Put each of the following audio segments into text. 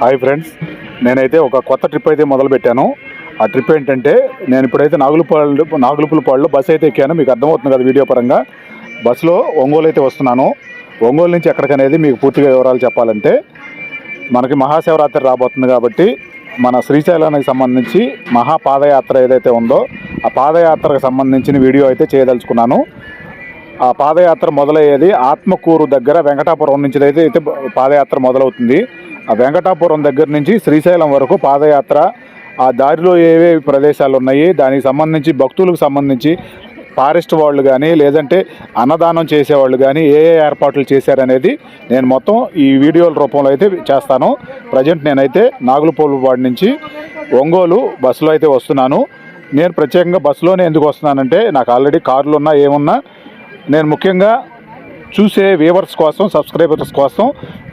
Hi friends నేనైతే ఒక కొత్త ట్రిప్ అయితే మొదలుపెట్టాను. ఆ ట్రిప్ ఏంటంటే నేను ఇప్పుడైతే నాగులపాళ్ళు నాగులుపులపాడులో బస్సు అయితే ఎక్కాను. మీకు అర్థమవుతుంది కదా వీడియో పరంగా. బస్సులో ఒంగోలు అయితే వస్తున్నాను. ఒంగోలు నుంచి ఎక్కడికనేది మీకు పూర్తిగా వివరాలు చెప్పాలంటే మనకి మహాశివరాత్రి రాబోతుంది కాబట్టి మన శ్రీశైలానికి సంబంధించి మహా పాదయాత్ర ఏదైతే ఉందో ఆ పాదయాత్రకు సంబంధించిన వీడియో అయితే చేయదలుచుకున్నాను. ఆ పాదయాత్ర మొదలయ్యేది ఆత్మకూరు దగ్గర వెంకటాపురం నుంచి అయితే అయితే పాదయాత్ర మొదలవుతుంది. వెంకటాపురం దగ్గర నుంచి శ్రీశైలం వరకు పాదయాత్ర ఆ దారిలో ఏవే ప్రదేశాలు ఉన్నాయి దానికి సంబంధించి భక్తులకు సంబంధించి ఫారెస్ట్ వాళ్ళు కానీ లేదంటే అన్నదానం చేసేవాళ్ళు కానీ ఏ ఏ ఏర్పాట్లు చేశారనేది నేను మొత్తం ఈ వీడియోల రూపంలో అయితే చేస్తాను. ప్రజెంట్ నేనైతే నాగులపోలువాడి నుంచి ఒంగోలు బస్సులో అయితే వస్తున్నాను. నేను ప్రత్యేకంగా బస్సులోనే ఎందుకు వస్తున్నానంటే నాకు ఆల్రెడీ కార్లు ఉన్నా ఏమున్నా నేను ముఖ్యంగా చూసే వ్యూవర్స్ కోసం సబ్స్క్రైబర్స్ కోసం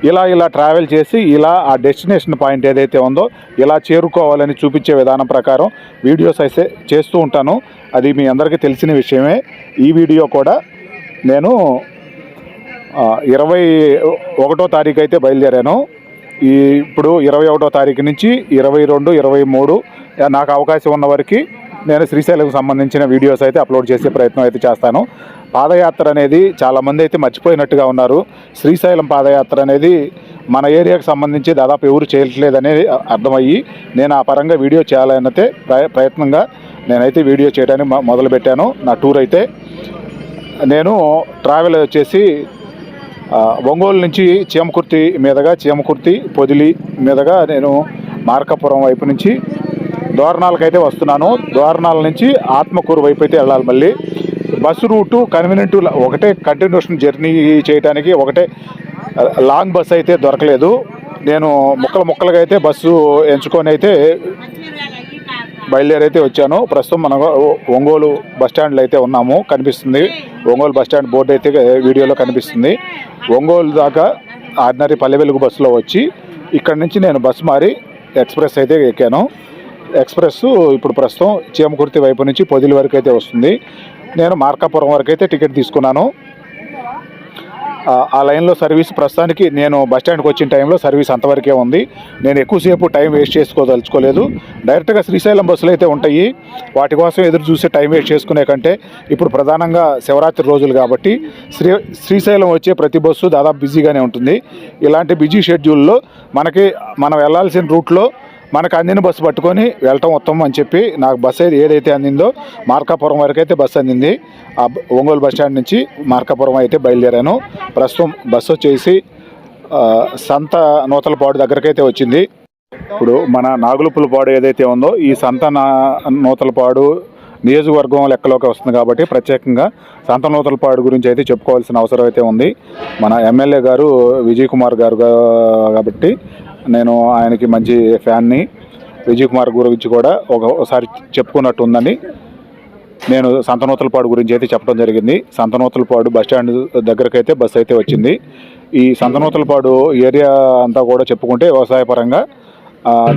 ఇలా ఇలా ట్రావెల్ చేసి ఇలా ఆ డెస్టినేషన్ పాయింట్ ఏదైతే ఉందో ఇలా చేరుకోవాలని చూపించే విధానం ప్రకారం వీడియోస్ అయితే చేస్తూ ఉంటాను. అది మీ అందరికీ తెలిసిన విషయమే. ఈ వీడియో కూడా నేను ఇరవై ఒకటో తారీఖు అయితే బయలుదేరాను. ఈ ఇప్పుడు ఇరవై ఒకటో తారీఖు నుంచి ఇరవై రెండు ఇరవై మూడు నాకు అవకాశం ఉన్న వరకు నేను శ్రీశైలకు సంబంధించిన వీడియోస్ అయితే అప్లోడ్ చేసే ప్రయత్నం అయితే చేస్తాను. పాదయాత్ర అనేది చాలామంది అయితే మర్చిపోయినట్టుగా ఉన్నారు. శ్రీశైలం పాదయాత్ర అనేది మన ఏరియాకు సంబంధించి దాదాపు ఎవరు చేయట్లేదనేది అర్థమయ్యి నేను ఆ పరంగా వీడియో చేయాలనైతే ప్రయ ప్రయత్నంగా నేనైతే వీడియో చేయడానికి మొదలుపెట్టాను. నా టూర్ అయితే నేను ట్రావెల్ వచ్చేసి ఒంగోలు నుంచి చీమకుర్తి మీదుగా చీమకుర్తి పొదిలి మీదుగా నేను మార్కాపురం వైపు నుంచి దోరణాలకైతే వస్తున్నాను. దోరణాల నుంచి ఆత్మకూరు వైపు అయితే వెళ్ళాలి మళ్ళీ. బస్సు రూటు కన్వీనియంట్ ఒకటే కంటిన్యూషన్ జర్నీ చేయడానికి ఒకటే లాంగ్ బస్ అయితే దొరకలేదు. నేను ముక్కలు ముక్కలుగా అయితే బస్సు ఎంచుకొని అయితే బయలుదేరైతే వచ్చాను. ప్రస్తుతం మన ఒంగోలు బస్ స్టాండ్లో అయితే ఉన్నాము. కనిపిస్తుంది. ఒంగోలు బస్ స్టాండ్ బోర్డు అయితే వీడియోలో కనిపిస్తుంది. ఒంగోలు దాకా ఆర్డినరీ పల్లె వెలుగు బస్సులో వచ్చి ఇక్కడ నుంచి నేను బస్సు మారి ఎక్స్ప్రెస్ అయితే ఎక్కాను. ఎక్స్ప్రెస్ ఇప్పుడు ప్రస్తుతం చీమకుర్తి వైపు నుంచి పొదిలి వరకు అయితే వస్తుంది. నేను మార్కాపురం వరకు అయితే టికెట్ తీసుకున్నాను. ఆ- లైన్లో సర్వీస్ ప్రస్తుతానికి నేను బస్ స్టాండ్కి వచ్చిన టైంలో సర్వీస్ అంతవరకే ఉంది. నేను ఎక్కువసేపు టైం వేస్ట్ చేసుకోదలుచుకోలేదు. డైరెక్ట్గా శ్రీశైలం బస్సులు అయితే ఉంటాయి. వాటి కోసం ఎదురు చూసే టైం వేస్ట్ చేసుకునే కంటే ఇప్పుడు ప్రధానంగా శివరాత్రి రోజులు కాబట్టి శ్రీ శ్రీశైలం వచ్చే ప్రతి బస్సు దాదాపు బిజీగానే ఉంటుంది. ఇలాంటి బిజీ షెడ్యూల్లో మనకి మనం వెళ్ళాల్సిన రూట్లో మనకు అందిన బస్సు పట్టుకొని వెళ్ళటం ఉత్తమం అని చెప్పి నాకు బస్సు అయితే ఏదైతే అందిందో మార్కాపురం వరకు అయితే బస్సు అందింది. ఆ ఒంగోలు బస్ స్టాండ్ నుంచి మార్కాపురం అయితే బయలుదేరాను. ప్రస్తుతం బస్సు వచ్చేసి సంత నూతలపాడు దగ్గరకైతే వచ్చింది. ఇప్పుడు మన నాగులుపులపాడు ఏదైతే ఉందో ఈ సంత నా నూతలపాడు నియోజకవర్గం లెక్కలోకి వస్తుంది కాబట్టి ప్రత్యేకంగా సంత నూతలపాడు గురించి అయితే చెప్పుకోవాల్సిన అవసరం అయితే ఉంది. మన ఎమ్మెల్యే గారు విజయ్ కుమార్ గారు కాబట్టి నేను ఆయనకి మంచి ఫ్యాన్ని విజయ్ కుమార్ గురించి కూడా ఒకసారి చెప్పుకున్నట్టు ఉందని నేను సంతనూతలపాడు గురించి అయితే చెప్పడం జరిగింది. సంతనూతలపాడు బస్ స్టాండ్ దగ్గరకు అయితే బస్సు అయితే వచ్చింది. ఈ సంతనూతలపాడు ఏరియా అంతా కూడా చెప్పుకుంటే వ్యవసాయ పరంగా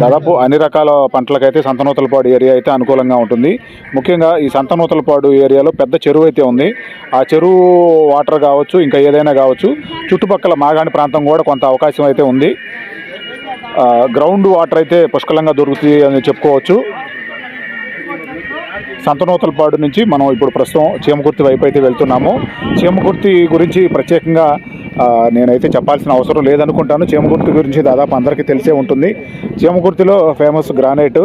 దాదాపు అన్ని రకాల పంటలకైతే సంతనూతలపాడు ఏరియా అయితే అనుకూలంగా ఉంటుంది. ముఖ్యంగా ఈ సంతనూతలపాడు ఏరియాలో పెద్ద చెరువు అయితే ఉంది. ఆ చెరువు వాటర్ కావచ్చు ఇంకా ఏదైనా కావచ్చు చుట్టుపక్కల మాగాణి ప్రాంతం కూడా కొంత అవకాశం అయితే ఉంది. గ్రౌండ్ వాటర్ అయితే పుష్కలంగా దొరుకుతుంది అని చెప్పుకోవచ్చు. సంతనూతలపాడు నుంచి మనం ఇప్పుడు ప్రస్తుతం చీమకుర్తి వైపు అయితే వెళ్తున్నాము. చీమకుర్తి గురించి ప్రత్యేకంగా నేనైతే చెప్పాల్సిన అవసరం లేదనుకుంటాను. చీమకుర్తి గురించి దాదాపు అందరికీ తెలిసే ఉంటుంది. చీమకుర్తిలో ఫేమస్ గ్రానైట్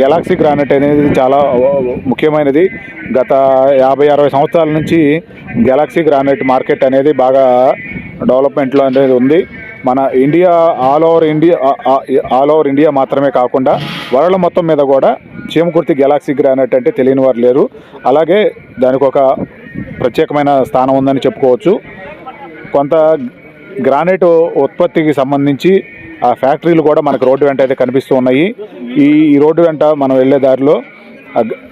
గెలాక్సీ గ్రానైట్ అనేది చాలా ముఖ్యమైనది. గత యాభై అరవై సంవత్సరాల నుంచి గెలాక్సీ గ్రానైట్ మార్కెట్ అనేది బాగా డెవలప్మెంట్లో అనేది ఉంది. మన India all over India all over India మాత్రమే కాకుండా వరల్డ్ మొత్తం మీద కూడా చీమకుర్తి గెలాక్సీ గ్రానైట్ అంటే తెలియని వారు లేరు. అలాగే దానికి ఒక ప్రత్యేకమైన స్థానం ఉందని చెప్పుకోవచ్చు. కొంత గ్రానైట్ ఉత్పత్తికి సంబంధించి ఆ ఫ్యాక్టరీలు కూడా మనకు రోడ్డు వెంట అయితే కనిపిస్తూ ఉన్నాయి. ఈ ఈ రోడ్డు వెంట మనం వెళ్ళే దారిలో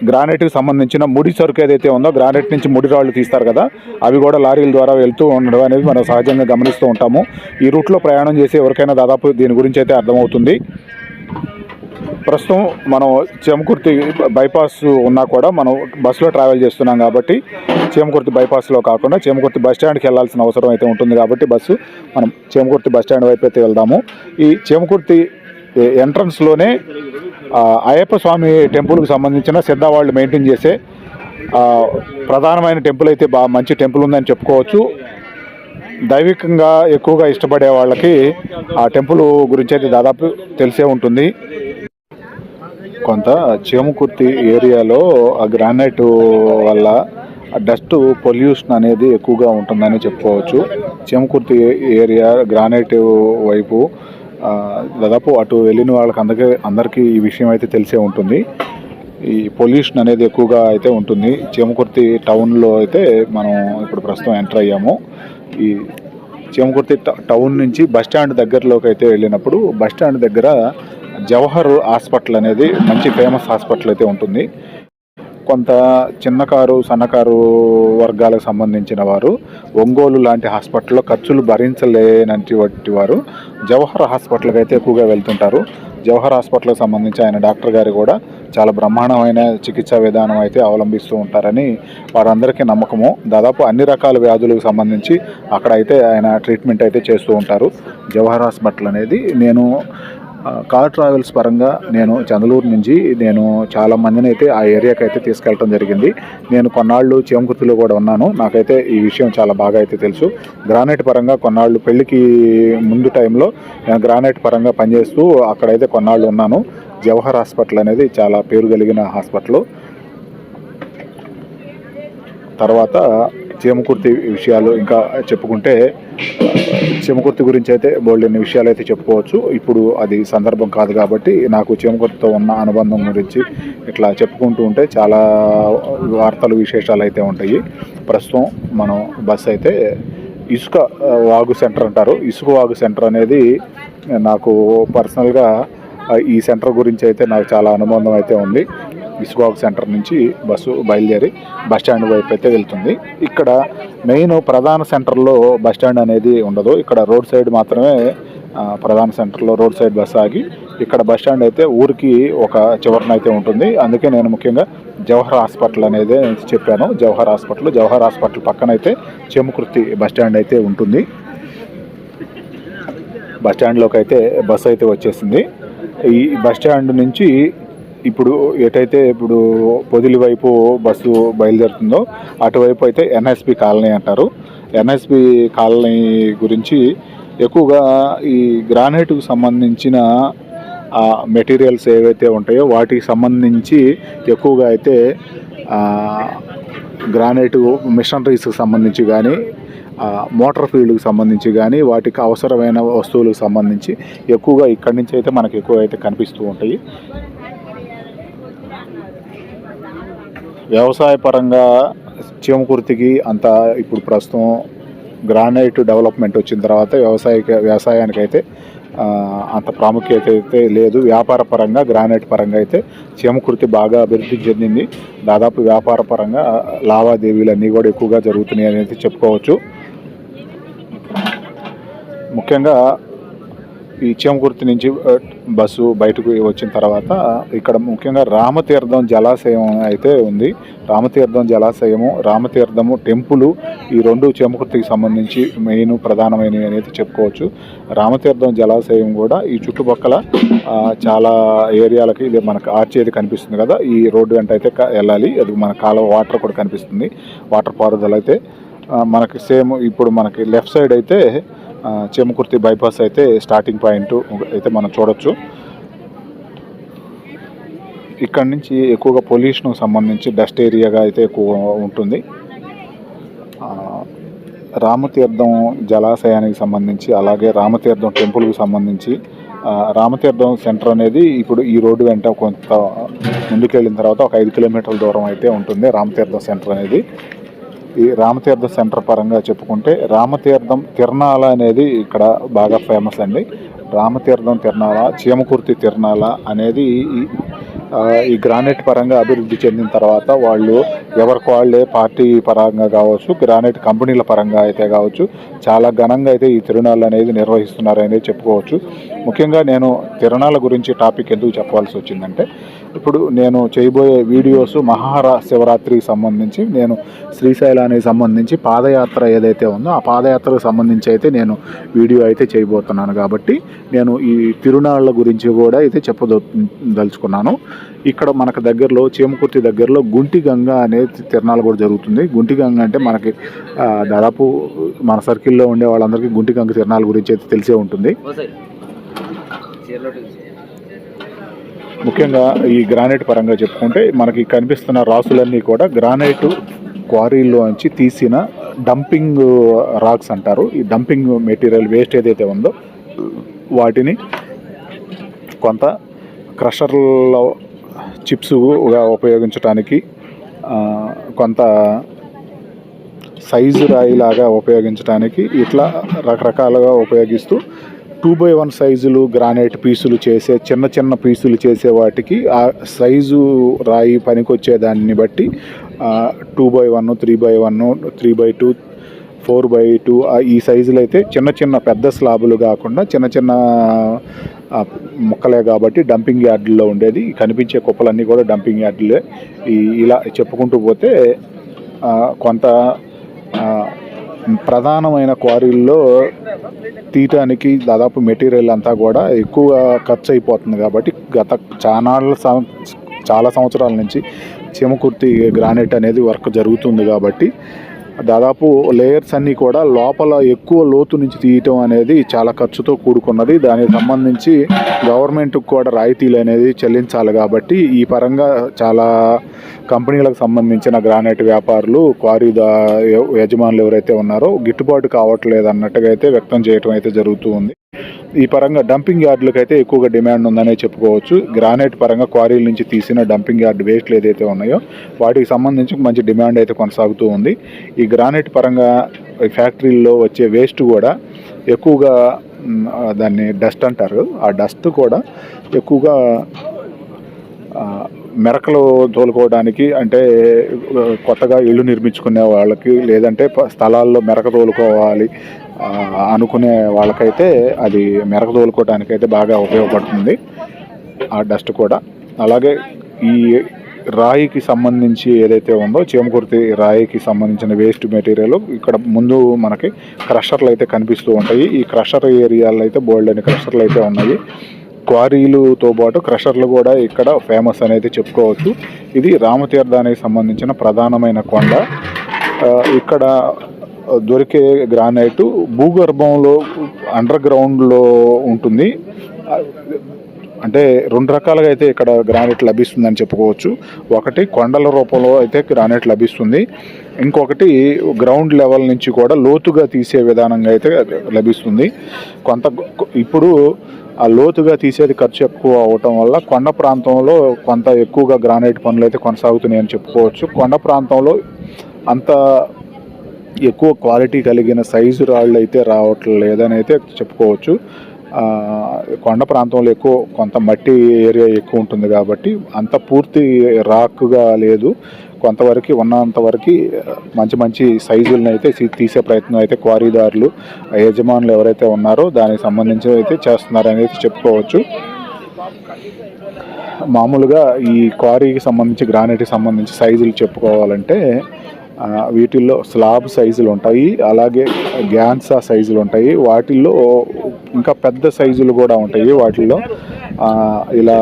గ్రానైట్కి సంబంధించిన ముడి సరుకు ఏదైతే ఉందో గ్రానైట్ నుంచి ముడి రాళ్ళు తీస్తారు కదా అవి కూడా లారీల ద్వారా వెళ్తూ ఉండడం అనేది మనం సహజంగా గమనిస్తూ ఉంటాము. ఈ రూట్లో ప్రయాణం చేసే ఎవరికైనా దాదాపు దీని గురించి అయితే అర్థమవుతుంది. ప్రస్తుతం మనం చెమకుర్తి బైపాస్ ఉన్నా కూడా మనం బస్సులో ట్రావెల్ చేస్తున్నాం కాబట్టి చేమకుర్తి బైపాస్లో కాకుండా చేమకుర్తి బస్ స్టాండ్కి వెళ్ళాల్సిన అవసరం అయితే ఉంటుంది కాబట్టి బస్సు మనం చేమకుర్తి బస్ స్టాండ్ వైపు అయితే వెళ్దాము. ఈ చేమకుర్తి ఎంట్రన్స్లోనే అయ్యప్ప స్వామి టెంపుల్కి సంబంధించిన సిద్ధ వాళ్ళు మెయింటైన్ చేసే ప్రధానమైన టెంపుల్ అయితే బాగా మంచి టెంపుల్ ఉందని చెప్పుకోవచ్చు. దైవికంగా ఎక్కువగా ఇష్టపడే వాళ్ళకి ఆ టెంపుల్ గురించి అయితే దాదాపు తెలిసే ఉంటుంది. కొంత చీమకుర్తి ఏరియాలో ఆ గ్రానైట్ వల్ల డస్ట్ పొల్యూషన్ అనేది ఎక్కువగా ఉంటుందని చెప్పుకోవచ్చు. చీమకుర్తి ఏరియా గ్రానైట్ వైపు దాదాపు అటు వెళ్ళిన వాళ్ళకి అందరికీ అందరికీ ఈ విషయం అయితే తెలిసే ఉంటుంది. ఈ పొల్యూషన్ అనేది ఎక్కువగా అయితే ఉంటుంది. చీమకుర్తి టౌన్లో అయితే మనం ఇప్పుడు ప్రస్తుతం ఎంటర్ అయ్యాము. ఈ చీమకుర్తి ట- టౌన్ నుంచి బస్ స్టాండ్ దగ్గరలోకి అయితే వెళ్ళినప్పుడు బస్ స్టాండ్ దగ్గర జవహర్ హాస్పిటల్ అనేది మంచి ఫేమస్ హాస్పిటల్ అయితే ఉంటుంది. కొంత చిన్న కారు సన్నకారు వర్గాలకు సంబంధించిన వారు ఒంగోలు లాంటి హాస్పిటల్లో ఖర్చులు భరించలేనటువంటి వారు జవహర్ హాస్పిటల్కి అయితే ఎక్కువగా వెళ్తుంటారు. జవహర్ హాస్పిటల్కి సంబంధించి ఆయన డాక్టర్ గారు కూడా చాలా బ్రహ్మాండమైన చికిత్సా విధానం అయితే అవలంబిస్తూ ఉంటారని వారందరికీ నమ్మకము. దాదాపు అన్ని రకాల వ్యాధులకు సంబంధించి అక్కడ అయితే ఆయన ట్రీట్మెంట్ అయితే చేస్తూ ఉంటారు. జవహర్ హాస్పిటల్ అనేది నేను కార్ ట్రావెల్స్ పరంగా నేను చందలూరు నుంచి నేను చాలా మందిని అయితే ఆ ఏరియాకి అయితే తీసుకెళ్ళడం జరిగింది. నేను కొన్నాళ్ళు చేమకుర్తిలో కూడా ఉన్నాను. నాకైతే ఈ విషయం చాలా బాగా అయితే తెలుసు. గ్రానైట్ పరంగా కొన్నాళ్ళు పెళ్ళికి ముందు టైంలో నేను గ్రానైట్ పరంగా పనిచేస్తూ అక్కడైతే కొన్నాళ్ళు ఉన్నాను. జవహర్ హాస్పిటల్ అనేది చాలా పేరు కలిగిన హాస్పిటల్. తర్వాత చీమకుర్తి విషయాలు ఇంకా చెప్పుకుంటే చీమకుర్తి గురించి అయితే బోల్డెన్ని విషయాలు అయితే చెప్పుకోవచ్చు. ఇప్పుడు అది సందర్భం కాదు కాబట్టి నాకు చీమకుర్తితో ఉన్న అనుబంధం గురించి ఇట్లా చెప్పుకుంటూ ఉంటే చాలా వార్తలు విశేషాలు అయితే ఉంటాయి. ప్రస్తుతం మనం బస్ అయితే ఇసుక వాగు సెంటర్ అంటారు. ఇసుక వాగు సెంటర్ అనేది నాకు పర్సనల్గా ఈ సెంటర్ గురించి అయితే నాకు చాలా అనుబంధం అయితే ఉంది. ఇసుగాక్ సెంటర్ నుంచి బస్సు బయలుదేరి బస్ స్టాండ్ వైపు అయితే వెళ్తుంది. ఇక్కడ మెయిన్ ప్రధాన సెంటర్లో బస్ స్టాండ్ అనేది ఉండదు. ఇక్కడ రోడ్ సైడ్ మాత్రమే ప్రధాన సెంటర్లో రోడ్ సైడ్ బస్ ఆగి ఇక్కడ బస్ స్టాండ్ అయితే ఊరికి ఒక చివరన అయితే ఉంటుంది. అందుకే నేను ముఖ్యంగా జవహర్ హాస్పిటల్ అనేది చెప్పాను. జవహర్ హాస్పిటల్ జవహర్ హాస్పిటల్ పక్కన అయితే చెముకృతి బస్ స్టాండ్ అయితే ఉంటుంది. బస్ స్టాండ్లోకి అయితే బస్ అయితే వచ్చేసింది. ఈ బస్ స్టాండ్ నుంచి ఇప్పుడు ఎటైతే ఇప్పుడు పొదిలి వైపు బస్సు బయలుదేరుతుందో అటువైపు అయితే ఎన్ఎస్పి కాలనీ అంటారు. ఎన్ఎస్పి కాలనీ గురించి ఎక్కువగా ఈ గ్రానైట్కు సంబంధించిన మెటీరియల్స్ ఏవైతే ఉంటాయో వాటికి సంబంధించి ఎక్కువగా అయితే గ్రానైట్ మిషనరీస్కి సంబంధించి కానీ మోటార్ ఫీల్డ్కి సంబంధించి కానీ వాటికి అవసరమైన వస్తువులకు సంబంధించి ఎక్కువగా ఇక్కడి నుంచి అయితే మనకు ఎక్కువ అయితే కనిపిస్తూ ఉంటాయి. వ్యవసాయ పరంగా చీమకుర్తికి అంత ఇప్పుడు ప్రస్తుతం గ్రానైట్ డెవలప్మెంట్ వచ్చిన తర్వాత వ్యవసాయ వ్యవసాయానికి అయితే అంత ప్రాముఖ్యత అయితే లేదు. వ్యాపార పరంగా గ్రానైట్ పరంగా అయితే చీమకుర్తి బాగా అభివృద్ధి చెందింది. దాదాపు వ్యాపార పరంగా లావాదేవీలు అన్నీ కూడా ఎక్కువగా జరుగుతున్నాయి అనేది చెప్పుకోవచ్చు. ముఖ్యంగా ఈ చీమకుర్తి నుంచి బస్సు బయటకు వచ్చిన తర్వాత ఇక్కడ ముఖ్యంగా రామతీర్థం జలాశయం అయితే ఉంది. రామతీర్థం జలాశయము రామతీర్థము టెంపులు ఈ రెండు చీమకుర్తికి సంబంధించి మెయిన్ ప్రధానమైనవి అనేది చెప్పుకోవచ్చు. రామతీర్థం జలాశయం కూడా ఈ చుట్టుపక్కల చాలా ఏరియాలకి ఇది మనకు ఆర్చేది కనిపిస్తుంది కదా. ఈ రోడ్డు వెంట అయితే వెళ్ళాలి. అది మన కాలువ వాటర్ కూడా కనిపిస్తుంది. వాటర్ పారుదల అయితే మనకి సేమ్ ఇప్పుడు మనకి లెఫ్ట్ సైడ్ అయితే చేమకుర్తి బైపాస్ అయితే స్టార్టింగ్ పాయింట్ అయితే మనం చూడొచ్చు. ఇక్కడ నుంచి ఎక్కువగా పొల్యూషన్కి సంబంధించి డస్ట్ ఏరియాగా అయితే ఎక్కువ ఉంటుంది. రామతీర్థం జలాశయానికి సంబంధించి అలాగే రామతీర్థం టెంపుల్కి సంబంధించి రామతీర్థం సెంటర్ అనేది ఇప్పుడు ఈ రోడ్డు వెంట కొంత ముందుకెళ్ళిన తర్వాత ఒక ఐదు కిలోమీటర్ల దూరం అయితే ఉంటుంది రామతీర్థం సెంటర్ అనేది. ఈ రామతీర్థ సెంటర్ పరంగా చెప్పుకుంటే రామతీర్థం తిరణాల అనేది ఇక్కడ బాగా ఫేమస్ అండి. రామతీర్థం తిరణాల చీమకుర్తి తిరణాల అనేది ఈ గ్రానైట్ పరంగా అభివృద్ధి చెందిన తర్వాత వాళ్ళు ఎవరికి వాళ్ళే పార్టీ పరంగా కావచ్చు గ్రానైట్ కంపెనీల పరంగా అయితే కావచ్చు చాలా ఘనంగా అయితే ఈ తిరునాళ్ళు అనేది నిర్వహిస్తున్నారు అనేది చెప్పుకోవచ్చు. ముఖ్యంగా నేను తిరునాళ్ళ గురించి టాపిక్ ఎందుకు చెప్పాల్సి వచ్చిందంటే ఇప్పుడు నేను చేయబోయే వీడియోస్ మహారా శివరాత్రికి సంబంధించి నేను శ్రీశైలానికి సంబంధించి పాదయాత్ర ఏదైతే ఉందో ఆ పాదయాత్రకు సంబంధించి అయితే నేను వీడియో అయితే చేయబోతున్నాను. కాబట్టి నేను ఈ తిరునాళ్ళ గురించి కూడా అయితే చెప్పదలుచుకున్నాను. ఇక్కడ మనకు దగ్గరలో చీమకుర్తి దగ్గరలో గుంటి గంగ అనే తిరణాలు కూడా జరుగుతుంది. గుంటి గంగ అంటే మనకి దాదాపు మన సర్కిల్లో ఉండే వాళ్ళందరికీ గుంటి గంగ తిరణాల గురించి అయితే తెలిసే ఉంటుంది. ముఖ్యంగా ఈ గ్రానైట్ పరంగా చెప్పుకుంటే మనకి కనిపిస్తున్న రాసులన్నీ కూడా గ్రానైట్ క్వారీల్లో నుంచి తీసిన డంపింగ్ రాక్స్ అంటారు. ఈ డంపింగ్ మెటీరియల్ వేస్ట్ ఏదైతే ఉందో వాటిని కొంత క్రషర్లో చిప్స్గా ఉపయోగించడానికి కొంత సైజు రాయిలాగా ఉపయోగించడానికి ఇట్లా రకరకాలుగా ఉపయోగిస్తూ టూ బై వన్ సైజులు గ్రానైట్ పీసులు చేసే చిన్న చిన్న పీసులు చేసే వాటికి ఆ సైజు రాయి పనికొచ్చే దాన్ని బట్టి two by one three by one three by two four by two ఈ సైజులు అయితే చిన్న చిన్న పెద్ద స్లాబులు కాకుండా చిన్న చిన్న మొక్కలే కాబట్టి డంపింగ్ యార్డుల్లో ఉండేది. కనిపించే కుప్పలన్నీ కూడా డంపింగ్ యార్డులే. ఈ ఇలా చెప్పుకుంటూ పోతే కొంత ప్రధానమైన క్వారీల్లో తీయటానికి దాదాపు మెటీరియల్ అంతా కూడా ఎక్కువ ఖర్చు అయిపోతుంది కాబట్టి గత చాలా చాలా సంవత్సరాల నుంచి చెమకుర్తి గ్రానైట్ అనేది వర్క్ జరుగుతుంది కాబట్టి దాదాపు లేయర్స్ అన్నీ కూడా లోపల ఎక్కువ లోతు నుంచి తీయటం అనేది చాలా ఖర్చుతో కూడుకున్నది. దానికి సంబంధించి గవర్నమెంట్కి కూడా రాయితీలు అనేది చెల్లించాలి కాబట్టి ఈ పరంగా చాలా కంపెనీలకు సంబంధించిన గ్రానైట్ వ్యాపారులు క్వారీ యజమానులు ఎవరైతే ఉన్నారో గిట్టుబాటు కావట్లేదు అన్నట్టుగా అయితే వ్యక్తం చేయటం అయితే జరుగుతూ ఉంది. ఈ పరంగా డంపింగ్ యార్డులకు అయితే ఎక్కువగా డిమాండ్ ఉందనే చెప్పుకోవచ్చు. గ్రానైట్ పరంగా క్వారీల నుంచి తీసిన డంపింగ్ యార్డ్ వేస్ట్లు ఏదైతే ఉన్నాయో వాటికి సంబంధించి మంచి డిమాండ్ అయితే కొనసాగుతూ ఉంది. ఈ గ్రానైట్ పరంగా ఈ ఫ్యాక్టరీల్లో వచ్చే వేస్ట్ కూడా ఎక్కువగా దాన్ని డస్ట్ అంటారు. ఆ డస్ట్ కూడా ఎక్కువగా మెరకలు తోలుకోవడానికి అంటే కొత్తగా ఇల్లు నిర్మించుకునే వాళ్ళకి లేదంటే ప- స్థలాల్లో మెరక తోలుకోవాలి అనుకునే వాళ్ళకైతే అది మెరక తోలుకోవడానికి అయితే బాగా ఉపయోగపడుతుంది. ఆ డస్ట్ కూడా. అలాగే ఈ రాయికి సంబంధించి ఏదైతే ఉందో చీమకుర్తి రాయికి సంబంధించిన వేస్ట్ మెటీరియల్ ఇక్కడ ముందు మనకి క్రషర్లు అయితే కనిపిస్తూ ఉంటాయి. ఈ క్రషర్ ఏరియాలో అయితే బోల్డ్ అని క్రషర్లు అయితే ఉన్నాయి. క్వారీలుతో పాటు క్రషర్లు కూడా ఇక్కడ ఫేమస్ అనేది చెప్పుకోవచ్చు. ఇది రామతీర్థానికి సంబంధించిన ప్రధానమైన కొండ. ఇక్కడ దొరికే గ్రానైట్ భూగర్భంలో అండర్ గ్రౌండ్లో ఉంటుంది. అంటే రెండు రకాలుగా అయితే ఇక్కడ గ్రానైట్ లభిస్తుందని చెప్పుకోవచ్చు. ఒకటి కొండల రూపంలో అయితే గ్రానైట్ లభిస్తుంది. ఇంకొకటి గ్రౌండ్ లెవెల్ నుంచి కూడా లోతుగా తీసే విధానంగా అయితే లభిస్తుంది. కొంత ఇప్పుడు ఆ లోతుగా తీసేది ఖర్చు ఎక్కువ అవటం వల్ల కొండ ప్రాంతంలో కొంత ఎక్కువగా గ్రానైట్ పనులు అయితే కొనసాగుతున్నాయని చెప్పుకోవచ్చు. కొండ ప్రాంతంలో అంత ఎక్కువ క్వాలిటీ కలిగిన సైజు రాళ్ళు అయితే రావట్లేదు లేదని అయితే చెప్పుకోవచ్చు కొండ ప్రాంతంలో ఎక్కువ కొంత మట్టి ఏరియా ఎక్కువ ఉంటుంది కాబట్టి అంత పూర్తి రాక్గా లేదు. కొంతవరకు ఉన్నంత వరకు మంచి మంచి సైజులను అయితే తీసే ప్రయత్నం అయితే క్వారీదారులు యజమానులు ఎవరైతే ఉన్నారో దానికి సంబంధించి అయితే చేస్తున్నారని అయితే చెప్పుకోవచ్చు. మామూలుగా ఈ క్వారీకి సంబంధించి గ్రానైట్కి సంబంధించి సైజులు చెప్పుకోవాలంటే వీటిల్లో స్లాబ్ సైజులు ఉంటాయి అలాగే గ్యాన్సా సైజులు ఉంటాయి. వాటిల్లో ఇంకా పెద్ద సైజులు కూడా ఉంటాయి వాటిల్లో. ఇలా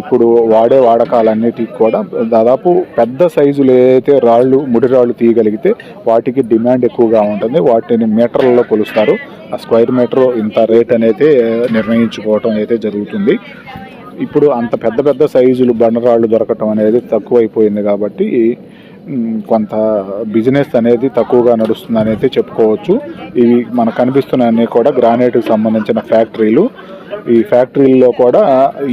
ఇప్పుడు వాడే వాడకాలన్నిటికి కూడా దాదాపు పెద్ద సైజులు ఏదైతే రాళ్ళు ముడి రాళ్ళు తీయగలిగితే వాటికి డిమాండ్ ఎక్కువగా ఉంటుంది. వాటిని మీటర్లలో కొలుస్తారు. ఆ స్క్వేర్ మీటర్ ఇంత రేట్ అనేది నిర్ణయించుకోవటం అయితే జరుగుతుంది. ఇప్పుడు అంత పెద్ద పెద్ద సైజులు బండరాళ్ళు దొరకటం అనేది తక్కువైపోయింది కాబట్టి కొంత బిజినెస్ అనేది తక్కువగా నడుస్తుంది అనేది చెప్పుకోవచ్చు. ఇవి మనకు కనిపిస్తున్నాయన్నీ కూడా గ్రానైట్కి సంబంధించిన ఫ్యాక్టరీలు. ఈ ఫ్యాక్టరీల్లో కూడా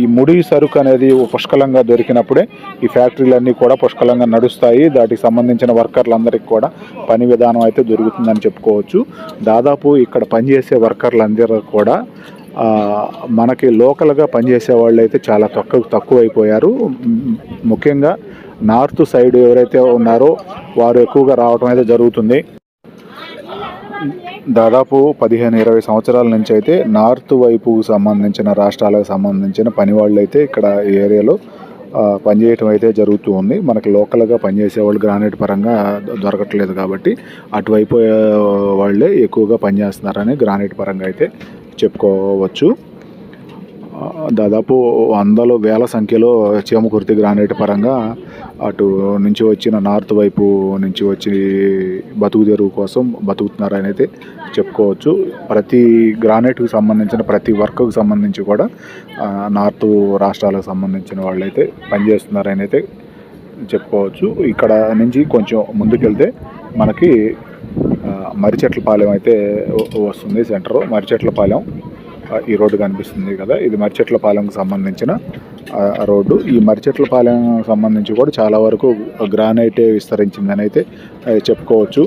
ఈ ముడి సరుకు అనేది పుష్కలంగా దొరికినప్పుడే ఈ ఫ్యాక్టరీలన్నీ కూడా పుష్కలంగా నడుస్తాయి. దాటికి సంబంధించిన వర్కర్లందరికీ కూడా పని విధానం అయితే దొరుకుతుందని చెప్పుకోవచ్చు. దాదాపు ఇక్కడ పనిచేసే వర్కర్లందరూ కూడా మనకి లోకల్గా పనిచేసే వాళ్ళు అయితే చాలా తక్కువ తక్కువైపోయారు. ముఖ్యంగా నార్త్ సైడ్ ఎవరైతే ఉన్నారో వారు ఎక్కువగా రావటం అయితే జరుగుతుంది. దాదాపు పదిహేను ఇరవై సంవత్సరాల నుంచి అయితే నార్త్ వైపుకు సంబంధించిన రాష్ట్రాలకు సంబంధించిన పని వాళ్ళు అయితే ఇక్కడ ఈ ఏరియాలో పనిచేయటం అయితే జరుగుతూ ఉంది. మనకి లోకల్గా పనిచేసేవాళ్ళు గ్రానైట్ పరంగా దొరకట్లేదు కాబట్టి అటువైపు వాళ్ళే ఎక్కువగా పనిచేస్తున్నారని గ్రానైట్ పరంగా అయితే చెప్పుకోవచ్చు. దాదాపు వందలు వేల సంఖ్యలో చీమకుర్తి గ్రానైట్ పరంగా అటు నుంచి వచ్చిన నార్త్ వైపు నుంచి వచ్చి బతుకు తెరువు కోసం బతుకుతున్నారని అయితే చెప్పుకోవచ్చు. ప్రతి గ్రానైట్కి సంబంధించిన ప్రతి వర్క్కి సంబంధించి కూడా నార్త్ రాష్ట్రాలకు సంబంధించిన వాళ్ళైతే పనిచేస్తున్నారని అయితే చెప్పుకోవచ్చు. ఇక్కడ నుంచి కొంచెం ముందుకెళ్తే మనకి మరిచెట్లపాలెం మర్రిచెట్లపాలెం అయితే వస్తుంది సెంటర్. మరిచెట్లపాలెం ఈ రోడ్డు కనిపిస్తుంది కదా. ఇది మర్రిచెట్లపాలెంకి సంబంధించిన ఆ, రోడ్డు. ఈ మర్రిచెట్లపాలెం సంబంధించి కూడా చాలా వరకు గ్రానైటే విస్తరించిందని అయితే చెప్పుకోవచ్చు.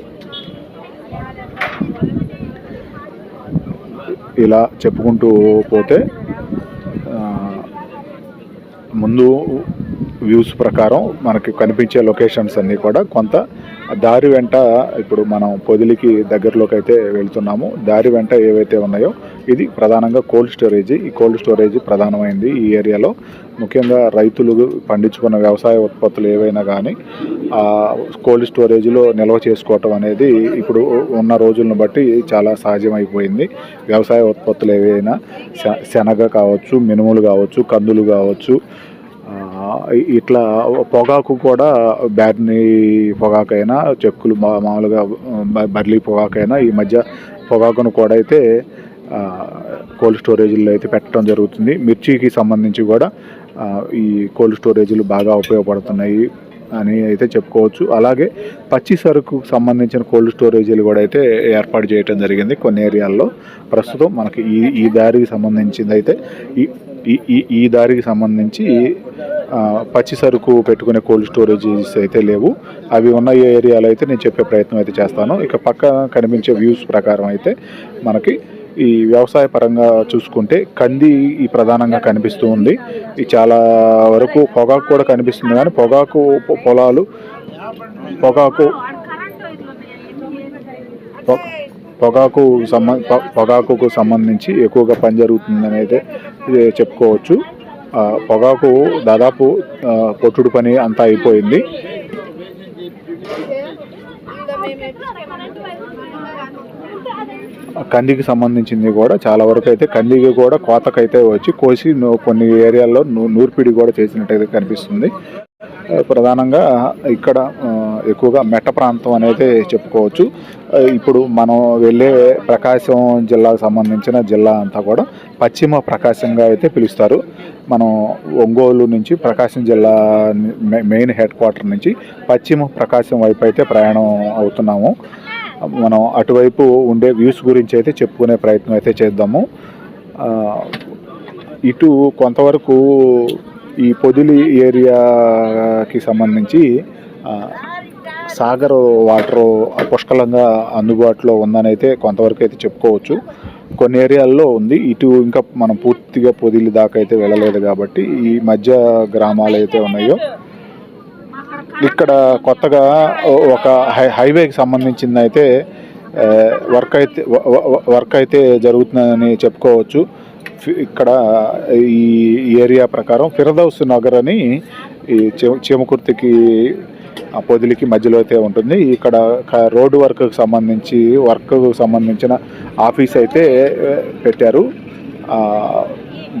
ఇలా చెప్పుకుంటూ పోతే ముందు వ్యూస్ ప్రకారం మనకి కనిపించే లొకేషన్స్ అన్నీ కూడా కొంత దారి వెంట ఇప్పుడు మనం పొదిలికి దగ్గరలోకి అయితే వెళ్తున్నాము. దారి వెంట ఏవైతే ఉన్నాయో ఇది ప్రధానంగా కోల్డ్ స్టోరేజ్. ఈ కోల్డ్ స్టోరేజ్ ప్రధానమైంది ఈ ఏరియాలో. ముఖ్యంగా రైతులు పండించుకున్న వ్యవసాయ ఉత్పత్తులు ఏవైనా కానీ ఆ కోల్డ్ స్టోరేజ్లో నిల్వ చేసుకోవటం అనేది ఇప్పుడు ఉన్న రోజులను బట్టి చాలా సహజమైపోయింది. వ్యవసాయ ఉత్పత్తులు ఏవైనా శ- శనగ కావచ్చు మినుములు కావచ్చు కందులు కావచ్చు ఇట్లా పొగాకు కూడా బ్యాడ్ని పొగాకైనా చెక్కులు మా- మామూలుగా బర్లీ పొగాకైనా ఈ మధ్య పొగాకును కూడా అయితే కోల్డ్ స్టోరేజీల్లో అయితే పెట్టడం జరుగుతుంది. మిర్చికి సంబంధించి కూడా ఈ కోల్డ్ స్టోరేజీలు బాగా ఉపయోగపడుతున్నాయి అని అయితే చెప్పుకోవచ్చు. అలాగే పచ్చి సరుకు సంబంధించిన కోల్డ్ స్టోరేజీలు కూడా అయితే ఏర్పాటు చేయడం జరిగింది కొన్ని ఏరియాల్లో. ప్రస్తుతం మనకి ఈ ఈ దారికి సంబంధించింది అయితే ఈ ఈ- ఈ ఈ దారికి సంబంధించి పచ్చి సరుకు పెట్టుకునే కోల్డ్ స్టోరేజెస్ అయితే లేవు. అవి ఉన్న ఏరియాలో అయితే నేను చెప్పే ప్రయత్నం అయితే చేస్తాను. ఇక పక్క కనిపించే వ్యూస్ ప్రకారం అయితే మనకి ఈ వ్యవసాయ పరంగా చూసుకుంటే కంది ఈ ప్రధానంగా కనిపిస్తూ ఉంది. ఈ చాలా వరకు పొగాకు కూడా కనిపిస్తుంది కానీ పొగాకు పొలాలు పొగాకు పొ- పొగాకు సంబ పొగాకుకు సంబంధించి ఎక్కువగా పని జరుగుతుందని అయితే చెప్పుకోవచ్చు. పొగాకు దాదాపు పొట్టుడు పని అంతా అయిపోయింది. కందికి సంబంధించింది కూడా చాలా వరకు అయితే కందికి కూడా కోతకైతే వచ్చి కోసి కొన్ని ఏరియాల్లో నూ- నూర్పిడి కూడా చేసినట్టయితే కనిపిస్తుంది. ప్రధానంగా ఇక్కడ ఎక్కువగా మెట్ట ప్రాంతం అనేది చెప్పుకోవచ్చు. ఇప్పుడు మనం వెళ్ళే ప్రకాశం జిల్లాకు సంబంధించిన జిల్లా అంతా కూడా పశ్చిమ ప్రకాశంగా అయితే పిలుస్తారు. మనం ఒంగోలు నుంచి ప్రకాశం జిల్లా మె- మెయిన్ హెడ్ క్వార్టర్ నుంచి పశ్చిమ ప్రకాశం వైపు అయితే ప్రయాణం అవుతున్నాము. మనం అటువైపు ఉండే వ్యూస్ గురించి అయితే చెప్పుకునే ప్రయత్నం అయితే చేద్దాము. ఇటు కొంతవరకు ఈ పొదిలి ఏరియాకి సంబంధించి సాగర్ వాటర్ పుష్కలంగా అందుబాటులో ఉందని అయితే కొంతవరకు అయితే చెప్పుకోవచ్చు. కొన్ని ఏరియాల్లో ఉంది. ఇటు ఇంకా మనం పూర్తిగా పొదిలి దాకా అయితే వెళ్ళలేదు కాబట్టి ఈ మధ్య గ్రామాలు అయితే ఉన్నాయో ఇక్కడ కొత్తగా ఒక హై హైవేకి సంబంధించింది అయితే వర్క్ అయితే వర్క్ అయితే జరుగుతుందని చెప్పుకోవచ్చు. ఇక్కడ ఈ ఏరియా ప్రకారం ఫిరదౌస్ నగర్ అని ఈ చీమకుర్తికి పొదిలికి మధ్యలో అయితే ఉంటుంది. ఇక్కడ రోడ్డు వర్క్కి సంబంధించి వర్క్కు సంబంధించిన ఆఫీస్ అయితే పెట్టారు.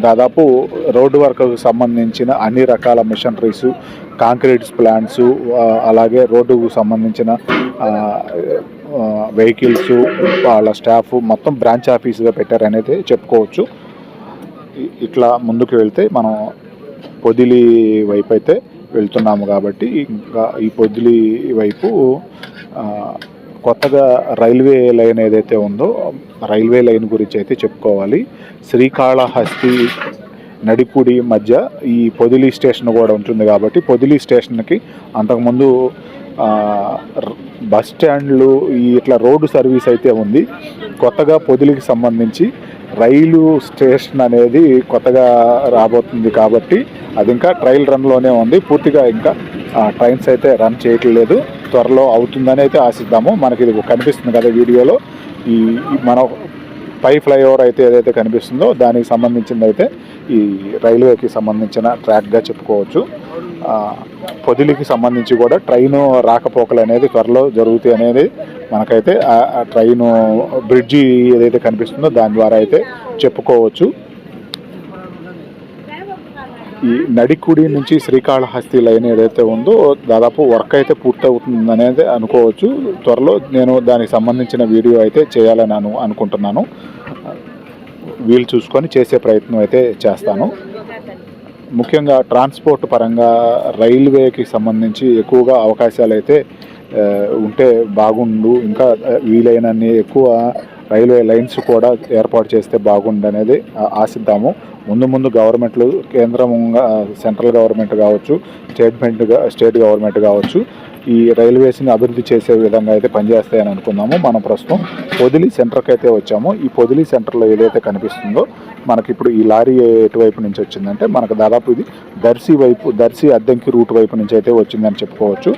దాదాపు రోడ్డు వర్క్కు సంబంధించిన అన్ని రకాల మిషనరీస్ కాంక్రీట్స్ ప్లాంట్స్ అలాగే రోడ్డుకు సంబంధించిన వెహికల్స్ వాళ్ళ స్టాఫ్ మొత్తం బ్రాంచ్ ఆఫీస్గా పెట్టారనేది చెప్పుకోవచ్చు. ఇట్లా ముందుకు వెళ్తే మనం పొదిలి వైపు అయితే వెళ్తున్నాము కాబట్టి ఇంకా ఈ పొదిలి వైపు కొత్తగా రైల్వే లైన్ ఏదైతే ఉందో రైల్వే లైన్ గురించి అయితే చెప్పుకోవాలి. శ్రీకాళహస్తి నడిపూడి మధ్య ఈ పొదిలి స్టేషన్ కూడా ఉంటుంది కాబట్టి పొదిలి స్టేషన్కి అంతకుముందు బస్ స్టాండ్లు ఈ ఇట్లా రోడ్డు సర్వీస్ అయితే ఉంది. కొత్తగా పొదిలికి సంబంధించి రైలు స్టేషన్ అనేది కొత్తగా రాబోతుంది కాబట్టి అది ఇంకా ట్రయల్ రన్లోనే ఉంది. పూర్తిగా ఇంకా ట్రైన్స్ అయితే రన్ చేయట్లేదు. త్వరలో అవుతుందని అయితే ఆశిద్దాము. మనకి ఇది కనిపిస్తుంది కదా వీడియోలో. ఈ మన మనం పై ఫ్లైఓవర్ అయితే ఏదైతే కనిపిస్తుందో దానికి సంబంధించింది అయితే ఈ రైల్వేకి సంబంధించిన ట్రాక్గా చెప్పుకోవచ్చు. పొదిలికి సంబంధించి కూడా ట్రైను రాకపోకలు అనేది త్వరలో జరుగుతాయి అనేది మనకైతే ఆ ట్రైను బ్రిడ్జి ఏదైతే కనిపిస్తుందో దాని ద్వారా అయితే చెప్పుకోవచ్చు. ఈ నడికుడి నుంచి శ్రీకాళహస్తి లైన్ ఏదైతే ఉందో దాదాపు వర్క్ అయితే పూర్తవుతుంది అనేది అనుకోవచ్చు. త్వరలో నేను దానికి సంబంధించిన వీడియో అయితే చేయాలని అను అనుకుంటున్నాను. వీలు చూసుకొని చేసే ప్రయత్నం అయితే చేస్తాను. ముఖ్యంగా ట్రాన్స్పోర్ట్ పరంగా రైల్వేకి సంబంధించి ఎక్కువగా అవకాశాలు అయితే ఉంటే బాగుండు. ఇంకా వీలైనన్ని ఎక్కువ రైల్వే లైన్స్ కూడా ఏర్పాటు చేస్తే బాగుండనేది ఆశిద్దాము. ముందు ముందు గవర్నమెంట్లు కేంద్రంగా సెంట్రల్ గవర్నమెంట్ కావచ్చు స్టేట్మెంట్ స్టేట్ గవర్నమెంట్ కావచ్చు ఈ రైల్వేస్ని అభివృద్ధి చేసే విధంగా అయితే పనిచేస్తాయని అనుకున్నాము మనం ప్రస్తుతం పొదిలి సెంటర్కి అయితే వచ్చాము. ఈ పొదిలి సెంటర్లో ఏదైతే కనిపిస్తుందో మనకి ఇప్పుడు ఈ లారీ ఎటువైపు నుంచి వచ్చిందంటే మనకు దాదాపు ఇది దర్శి వైపు దర్శి అద్దెంకి రూట్ వైపు నుంచి అయితే వచ్చిందని చెప్పుకోవచ్చు.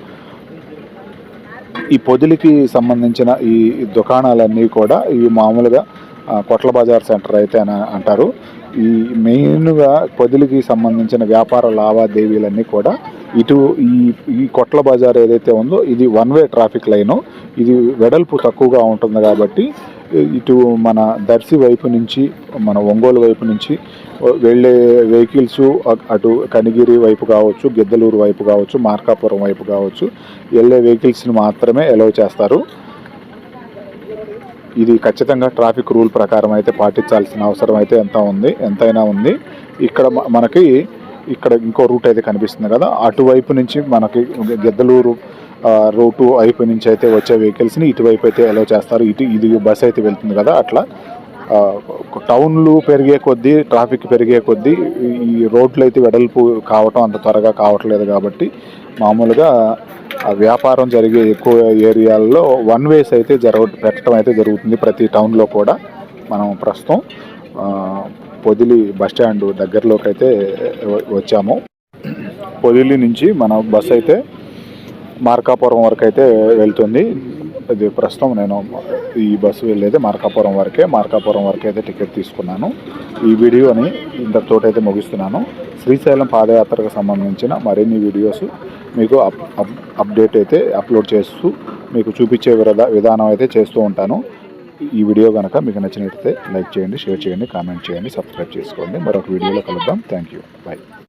ఈ పొదిలికి సంబంధించిన ఈ దుకాణాలన్నీ కూడా ఈ మామూలుగా కొట్ల బజార్ సెంటర్ అయితే అని అంటారు. ఈ మెయిన్గా పొదిలికి సంబంధించిన వ్యాపార లావాదేవీలన్నీ కూడా ఇటు ఈ ఈ కొట్ల బజార్ ఏదైతే ఉందో ఇది వన్ వే ట్రాఫిక్ లైను. ఇది వెడల్పు తక్కువగా ఉంటుంది కాబట్టి ఇటు మన దర్శి వైపు నుంచి మన ఒంగోలు వైపు నుంచి వెళ్ళే వెహికల్స్ అటు కనిగిరి వైపు కావచ్చు గిద్దలూరు వైపు కావచ్చు మార్కాపురం వైపు కావచ్చు వెళ్ళే వెహికల్స్ని మాత్రమే ఎలవ్ చేస్తారు. ఇది ఖచ్చితంగా ట్రాఫిక్ రూల్ ప్రకారం అయితే పాటించాల్సిన అవసరం అయితే ఎంత ఉంది ఎంతైనా ఉంది. ఇక్కడ మనకి ఇక్కడ ఇంకో రూట్ అయితే కనిపిస్తుంది కదా అటువైపు నుంచి మనకి గిద్దలూరు రూటు వైపు నుంచి అయితే వచ్చే వెహికల్స్ని ఇటువైపు అయితే అలో చేస్తారు. ఇటు ఇది బస్ అయితే వెళ్తుంది కదా అట్లా. టౌన్లు పెరిగే కొద్దీ ట్రాఫిక్ పెరిగే కొద్దీ ఈ రోడ్లు అయితే వెడల్పు కావటం అంత త్వరగా కావట్లేదు కాబట్టి మామూలుగా ఆ వ్యాపారం జరిగే ఎక్కువ ఏరియాల్లో వన్ వేస్ అయితే జరగ పెట్టడం అయితే జరుగుతుంది ప్రతి టౌన్లో కూడా మనం ప్రస్తుతం. పొదిలి బస్ స్టాండ్ దగ్గరలోకి అయితే వచ్చాము. పొదిలి నుంచి మన బస్ అయితే మార్కాపురం వరకు అయితే వెళ్తుంది. ఇది ప్రస్తుతం నేను ఈ బస్సు వెళ్ళేది మార్కాపురం వరకే. మార్కాపురం వరకు అయితే టికెట్ తీసుకున్నాను. ఈ వీడియోని ఇంతటితోటైతే ముగిస్తున్నాను. శ్రీశైలం పాదయాత్రకు సంబంధించిన మరిన్ని వీడియోస్ మీకు అప్ అప్ అప్డేట్ అయితే అప్లోడ్ చేస్తూ మీకు చూపించే విధానం అయితే చేస్తూ ఉంటాను. ఈ వీడియో కనుక మీకు నచ్చినట్లయితే లైక్ చేయండి షేర్ చేయండి కామెంట్ చేయండి సబ్స్క్రైబ్ చేసుకోండి. మరొక వీడియోలో కలుద్దాం. Thank you. బాయ్